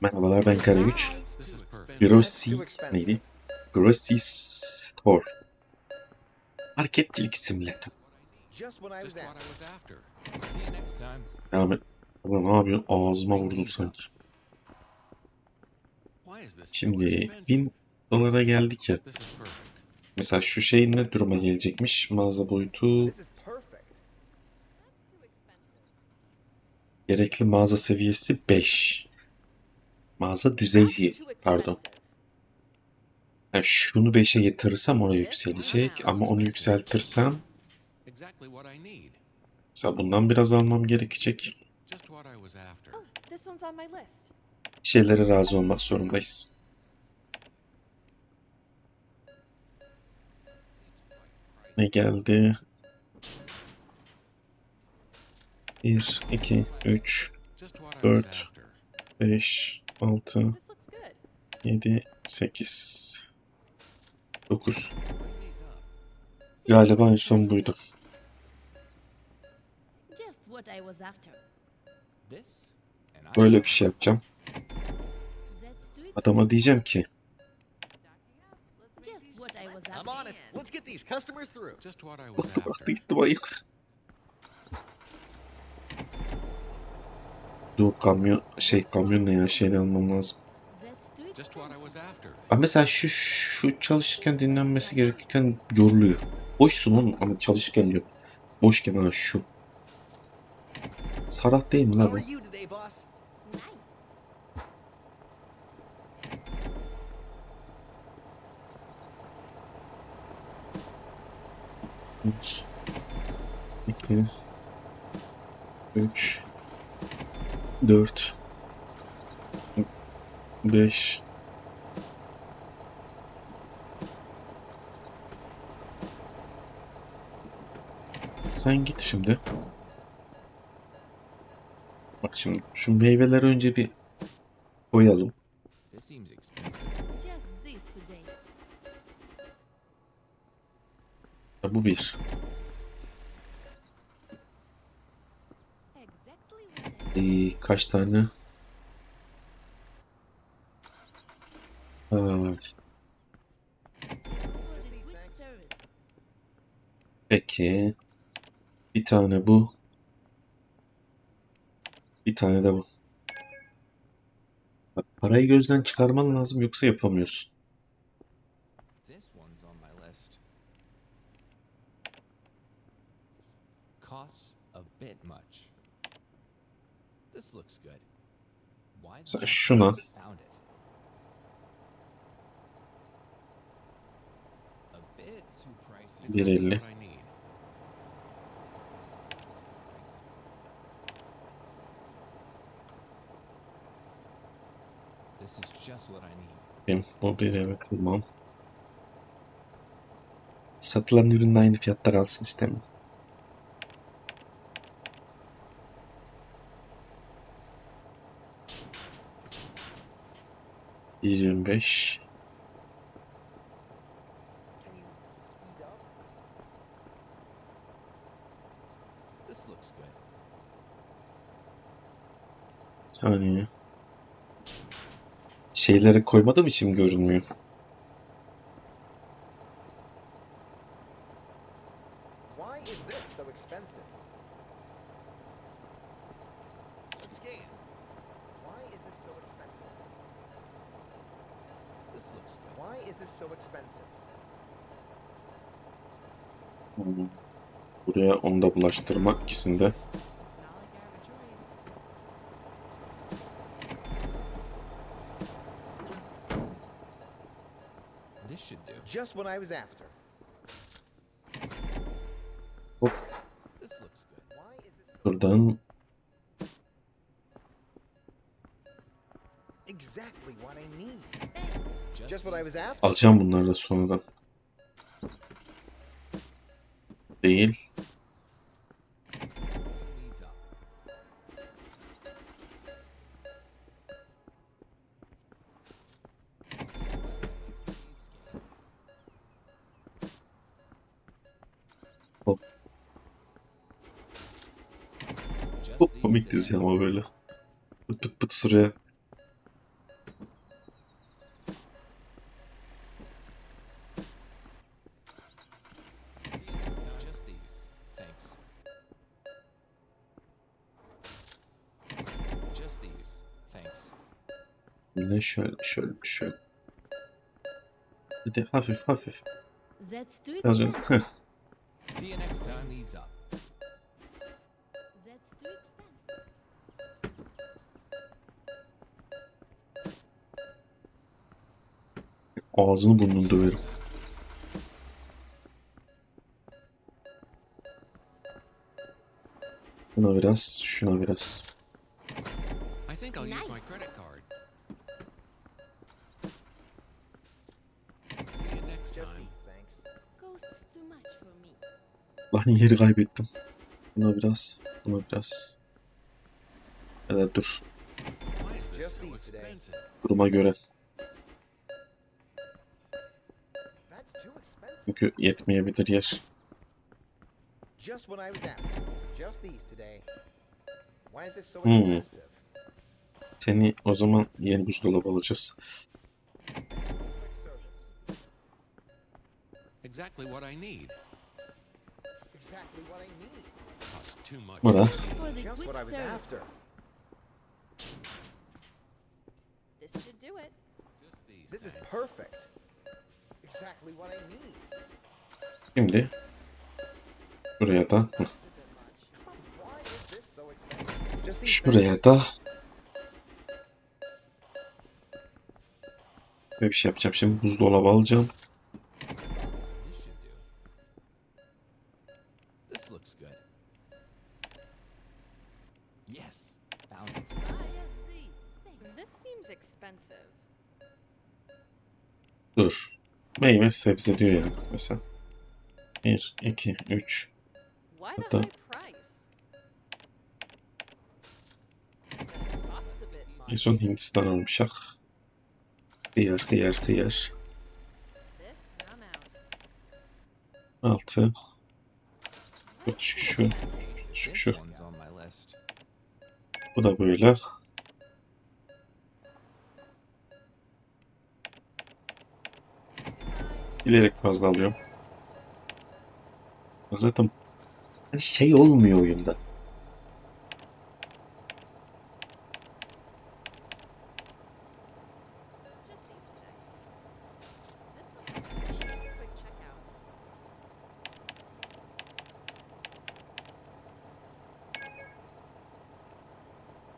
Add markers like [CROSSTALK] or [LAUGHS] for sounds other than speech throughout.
Merhabalar ben Karagüç. Grossi neydi? Grossi Store. Marketçilik simülatörü. Devam et. Ulan ne yapıyorsun? Ağzıma vurdun sanki. Şimdi? 1000 dolara geldik ya. Mesela şu şey ne duruma gelecekmiş? Mağaza boyutu gerekli mağaza seviyesi 5. Mağaza düzeyi pardon. Yani şunu 5'e getirirsem oraya yükselecek ama onu yükseltirsem mesela bundan biraz almam gerekecek. Oh. Şeylere razı olmak zorundayız. Ne geldi? 1, 2, 3, Just what I was Dört. after. 5, 6, This looks good. 7, 8, 9. Bring these up. Galiba en son buydu. Böyle bir şey yapacağım. Adama diyeceğim ki Just what I was I'm after. on. Let's get these customers through. just what I was after. Dur kamyon şey kamyon ne ya şeyini almam lazım. Ama mesela şu şu çalışırken dinlenmesi gerekirken yoruluyor. Boşsun oğlum ama çalışırken diyor. Boşken ha şu. Sarah değil mi lan bu? Üç, iki, üç, dört, beş, Sen git şimdi. Bak şimdi şu meyveleri önce bir koyalım. Bu bir. Exactly I Ee, kaç tane? Peki. Bir tane bu. Bir tane de bu. Parayı gözden çıkarman lazım yoksa yapamıyorsun. Bit much. Just what I need. Bakayım, Bu bir evet tamam. Satılan ürünün aynı fiyatta kalsın istemiyorum. 25 saniye. Şeylere koymadım için görünmüyor. What I need? Thanks. Just what I was after. alacağım bunları da sonradan. Değil. Çok komik dizi ama böyle. Pıt pıt pıt sıraya. Ne şöyle şöyle şöyle. Bir de hafif hafif. Yazıyorum. Ağzını burnunu döverim. Şuna biraz, şuna biraz. I think I'll use Nice. my credit card. See you next Just time. these, thanks. Costs too much for me. Lan yeri kaybettim. Buna biraz, buna biraz. Hele dur. Why is is this so Hmm. Seni o zaman yeni buzdolabı alacağız. Exactly what I need. Exactly what I need. Costs too much. Buna. For the Just quick what I was service. after. This should do it. Just these. This is perfect. Şimdi buraya da şuraya da böyle bir şey yapacağım. Şimdi buzdolabı alacağım. Dur. Meyve sebze diyor ya bak mesela. 1, 2, 3. Why the Hatta- En son Hindistan almışak. Hıyar, hıyar, hıyar. This, I'm out. 6. Şu, şu, şu. Bu da böyle. Bilerek fazla alıyorum. Zaten şey olmuyor oyunda.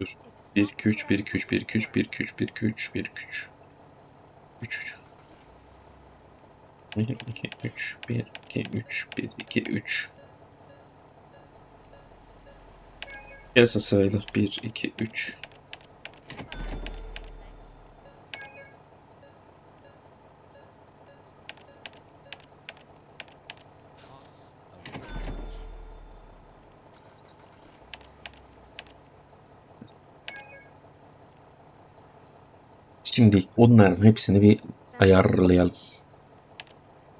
Dur. 1 2 3 1 2 3 1 2 3 1 2 3 1 2 3 1 2 3 3 1 2 3 1 2 3 1 2 3 Gelsin sırayla 1 2 3 Costs a bit much. Şimdi onların hepsini bir ayarlayalım.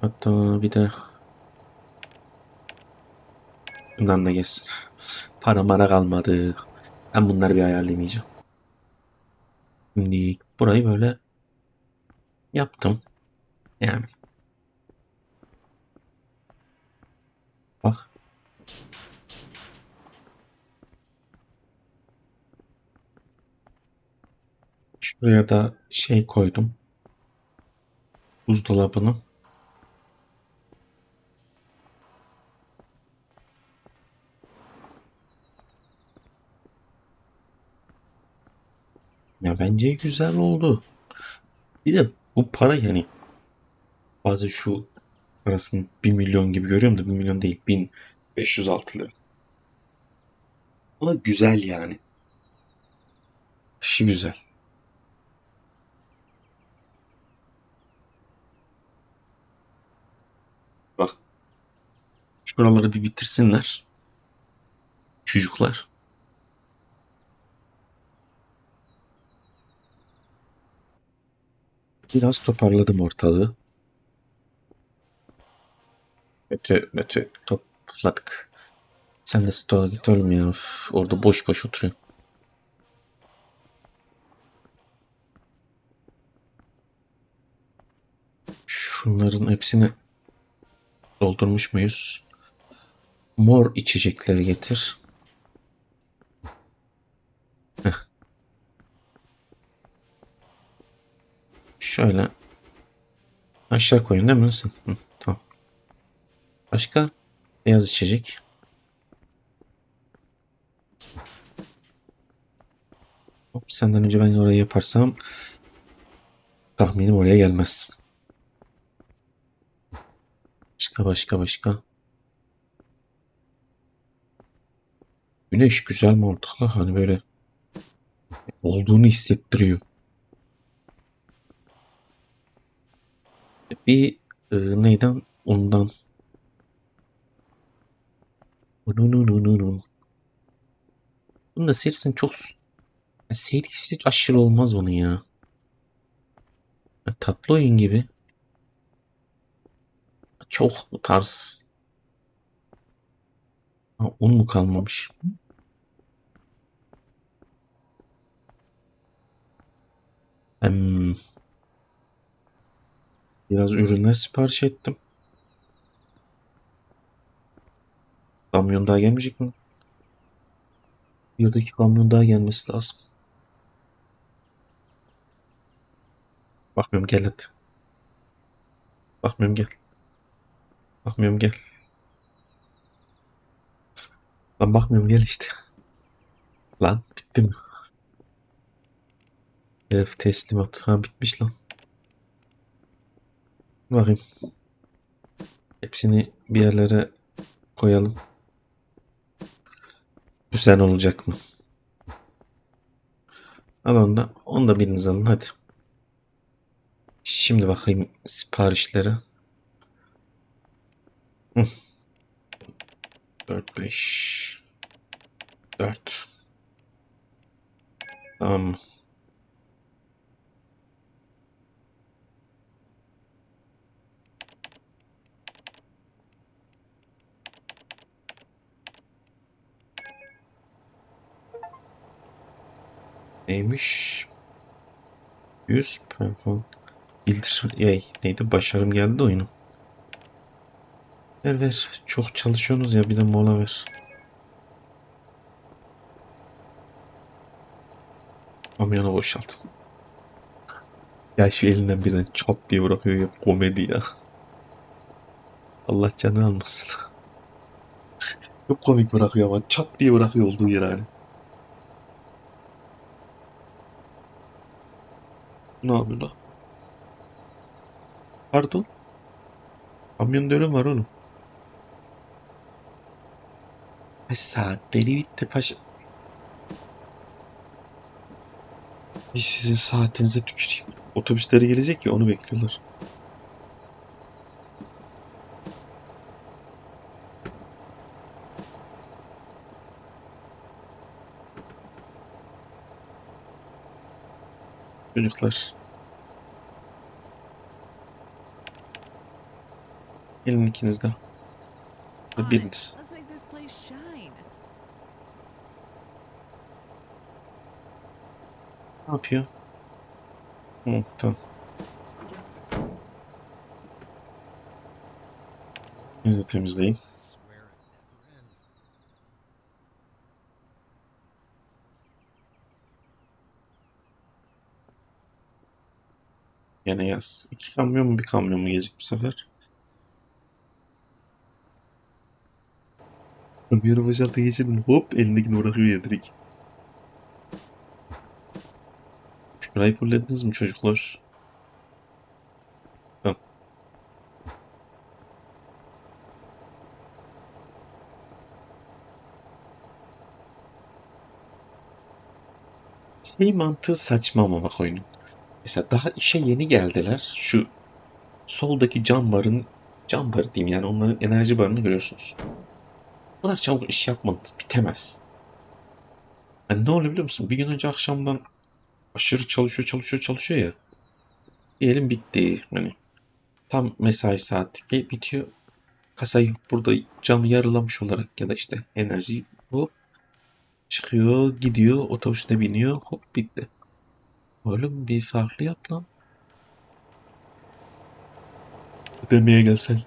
Hatta bir de bundan da gelsin. Para mara kalmadı. Ben bunları bir ayarlamayacağım. Şimdi burayı böyle yaptım. Yani. Bak. Şuraya da şey koydum. Buzdolabını. Bence güzel oldu. Bir de bu para yani bazen şu parasını 1 milyon gibi görüyorum da 1 milyon değil 1506 lira. Ama güzel yani. Dışı güzel. Bak. Şuraları bir bitirsinler. Çocuklar. Biraz toparladım ortalığı. Öte öte topladık. Sen de stoğa git oğlum ya. Üf, orada boş boş oturuyor. Şunların hepsini doldurmuş muyuz? Mor içecekleri getir. Heh. Şöyle aşağı koyun değil mi sen? Hı, tamam. Başka beyaz içecek. Hop, senden önce ben orayı yaparsam tahminim oraya gelmezsin. Başka başka başka. Güneş güzel mantıklı. Hani böyle olduğunu hissettiriyor. Bir e, neyden? Ondan. Bunun da serisinin çok serisi aşırı olmaz bunun ya. Tatlı oyun gibi. Çok tarz. Ha, un mu kalmamış? Hmm. Biraz ürünler sipariş ettim. Kamyon daha gelmeyecek mi? Birdeki kamyon daha gelmesi lazım. Bakmıyorum gel hadi. Bakmıyorum gel. Bakmıyorum gel. Lan bakmıyorum gel işte. Lan bitti mi? Ev teslimat. Ha bitmiş lan. Bakayım. Hepsini bir yerlere koyalım. Düzen olacak mı? Al onu da. Onu da biriniz alın hadi. Şimdi bakayım siparişlere. 4 5 4 Tamam mı? Neymiş? 100 perform. Bildir. Yay. Neydi? Başarım geldi de oyunun. Ver ver. Çok çalışıyorsunuz ya bir de mola ver. Kamyonu boşaltın. Ya şu elinden birden çat diye bırakıyor ya komedi ya. Allah canı almasın. [LAUGHS] Çok komik bırakıyor ama çat diye bırakıyor olduğu yer hani. Ne yapıyor lan? Pardon? Kamyonda ölüm var oğlum. Ay saatleri bitti paşa. Bir sizin saatinize tüküreyim. Otobüsleri gelecek ya onu bekliyorlar. Çocuklar. Gelin ikiniz de. Biriniz. Ne yapıyor? Hı, tamam. Siz de temizleyin. Gene yaz. İki kamyon mu bir kamyon mu gelecek bu sefer? Kamyonu boşaltı geçirdin. Hop elindekini bırakıyor ya direkt. Şurayı fullediniz mi çocuklar? Tamam. Şey mantığı saçma ama bak oyunun. Mesela daha işe yeni geldiler. Şu soldaki cam barın cam barı diyeyim yani onların enerji barını görüyorsunuz. Bu kadar çabuk iş yapmanız bitemez. Hani ne oluyor biliyor musun? Bir gün önce akşamdan aşırı çalışıyor çalışıyor çalışıyor ya. Diyelim bitti. Hani tam mesai saati bitiyor. Kasayı burada camı yarılamış olarak ya da işte enerji bu çıkıyor gidiyor otobüsüne biniyor hop bitti. Oğlum bir farklı yap lan. Ödemeye gelsen.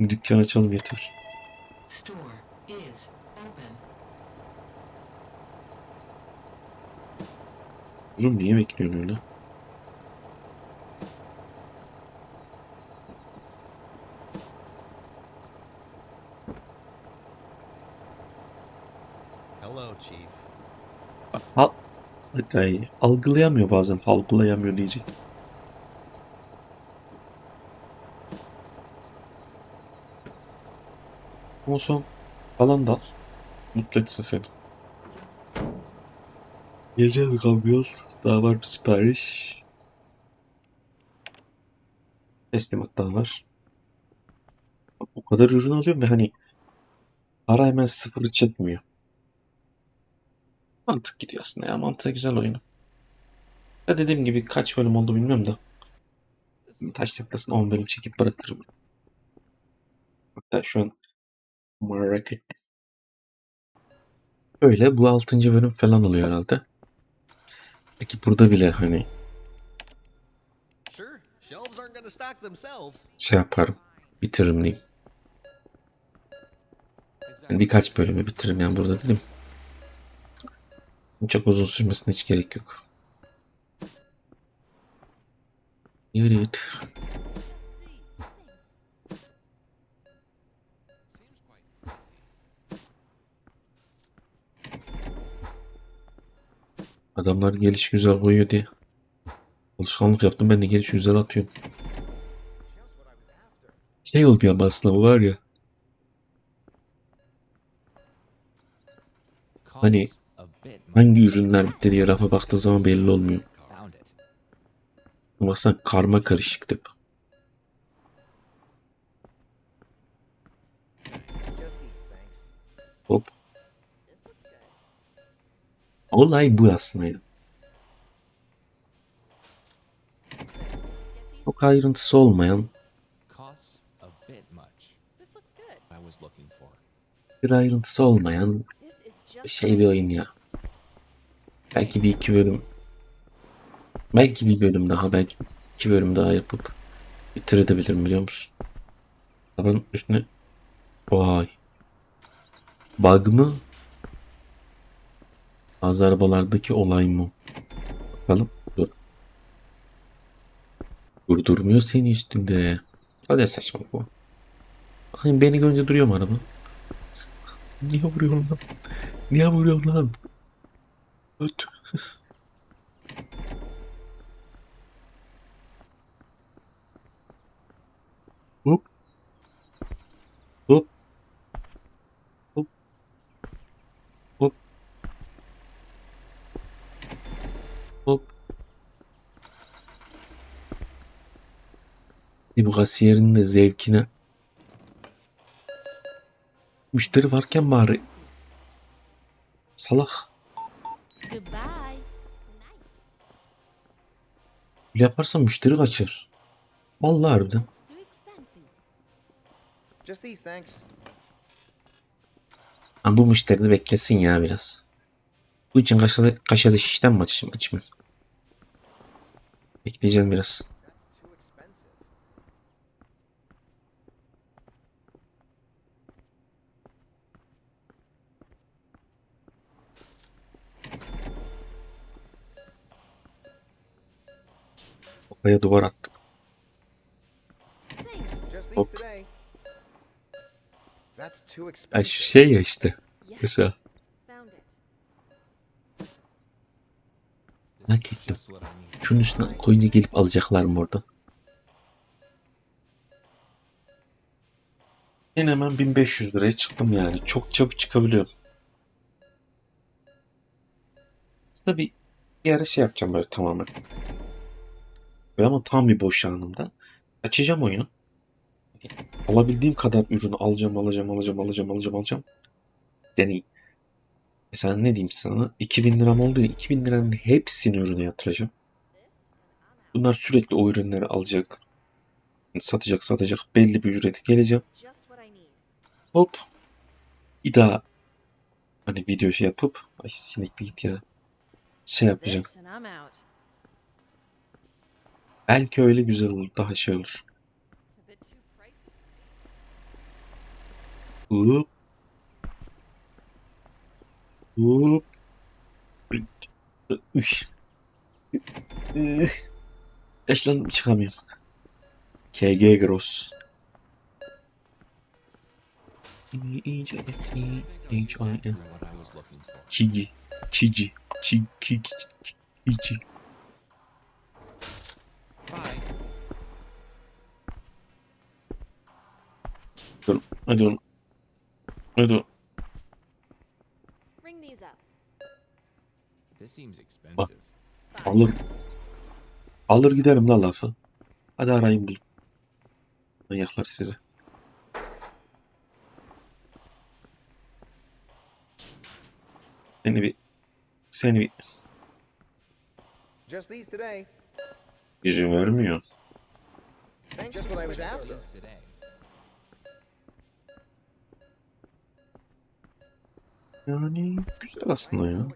Dükkan açalım yeter. Uzun niye bekliyorsun öyle? Hello, Chief. Ha ay, algılayamıyor bazen. Algılayamıyor diyecek. O son falan da. Mutlu etsin seni. Geleceğiz mi kamyon? Daha var bir sipariş. Teslimat daha var. O kadar ürün alıyorum ve hani para hemen sıfırı çekmiyor. Mantık gidiyor aslında ya. Mantığı güzel oyunu. Ya dediğim gibi kaç bölüm oldu bilmiyorum da. Taş tıklasın 10 bölüm çekip bırakırım. Hatta şu an merak ettim. Öyle bu 6. bölüm falan oluyor herhalde. Peki burada bile hani şey yaparım. Bitiririm diyeyim. Yani birkaç bölümü bitiririm yani burada dedim. Çok uzun sürmesine hiç gerek yok. Evet. Adamlar geliş güzel koyuyor diye. Alışkanlık yaptım ben de geliş güzel atıyorum. Şey olmuyor aslında bu var ya. Hani Hangi ürünler bitti diye rafa baktığı zaman belli olmuyor. İt. Baksana karma karışık tip. Hop. Olay bu aslında. ya. Çok ayrıntısı olmayan bir ayrıntısı olmayan şey bir oyun ya. Belki bir iki bölüm belki bir bölüm daha belki iki bölüm daha yapıp bitirebilirim biliyor musun? Arabanın üstüne vay bug mı? Bazı arabalardaki olay mı? Bakalım dur. Durdurmuyor seni üstünde. Hadi saçmalık bu. Bakayım beni görünce duruyor mu araba? Niye vuruyorsun lan? Niye vuruyorsun lan? Öt. [LAUGHS] Hop. Hop. Hop. Hop. Hop. Bu kasiyerin de zevkine. Müşteri varken bari salak. Goodbye. Böyle yaparsan müşteri kaçar. Vallahi harbiden. Just these, thanks. Ha, bu müşteri de beklesin ya biraz. Bu için kaşalı, kaşalı şişten mi açayım? Açmayayım. Bekleyeceğim biraz. Oraya duvar attım. Hop. Ay şu şey ya işte. Mesela. Merak ettim. Şunun üstüne koyunca gelip alacaklar mı oradan? Yine hemen 1500 liraya çıktım yani. Çok çabuk çıkabiliyorum. Aslında bir, ara şey yapacağım böyle tamamen. Böyle ama tam bir boş anımda. Açacağım oyunu. Alabildiğim kadar ürünü alacağım, alacağım, alacağım, alacağım, alacağım, alacağım. Yani mesela ne diyeyim sana? 2000 liram oldu ya, 2000 liranın hepsini ürüne yatıracağım. Bunlar sürekli o ürünleri alacak. Satacak, satacak. Belli bir ücrete geleceğim. Hop. Bir daha hani video şey yapıp ay sinek bir git ya. Şey yapacağım. Belki öyle güzel olur. Daha şey olur. Hop. Hop. Üh. Yaşlandım çıkamıyorum. KG Gross. İyice I think I know iyice exactly what I was looking for. Kigi. Çici. Çi, ki, ki, ki- çici. Bye. Dur. Hadi oğlum. Hadi oğlum. Ring these up. This seems expensive. Alır. Alır giderim la lafı. Hadi arayın bulun. Manyaklar sizi. Seni bir seni bir Just these today. yüzün vermiyor. Just what I was after. Just today. Yani güzel aslında ya.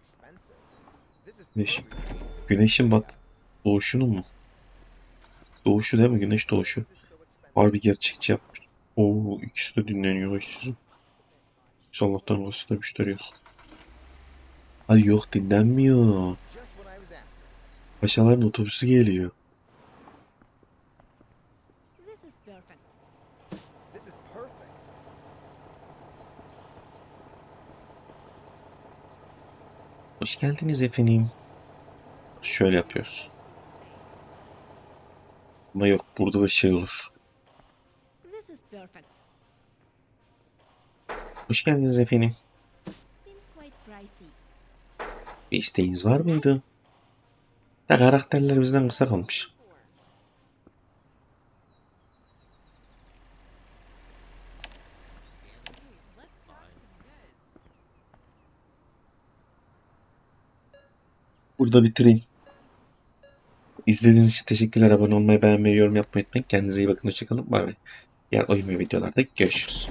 Güneş. Güneşin bat doğuşunu mu? Doğuşu değil mi? Güneş doğuşu. Harbi gerçekçi yapmış. Oo ikisi de dinleniyor işsizim. Biz Allah'tan orası da müşteri yok. Ay yok dinlenmiyor. Paşaların otobüsü geliyor. This is perfect. This is perfect. Hoş geldiniz efendim. Şöyle yapıyoruz. Ama yok burada da şey olur. Hoş geldiniz efendim. Bir isteğiniz var mıydı? Ya karakterler bizden kısa kalmış. Burada bitireyim. İzlediğiniz için teşekkürler. Abone olmayı, beğenmeyi, yorum yapmayı unutmayın. Kendinize iyi bakın. Hoşçakalın. Bay bay. Diğer oyun ve videolarda görüşürüz.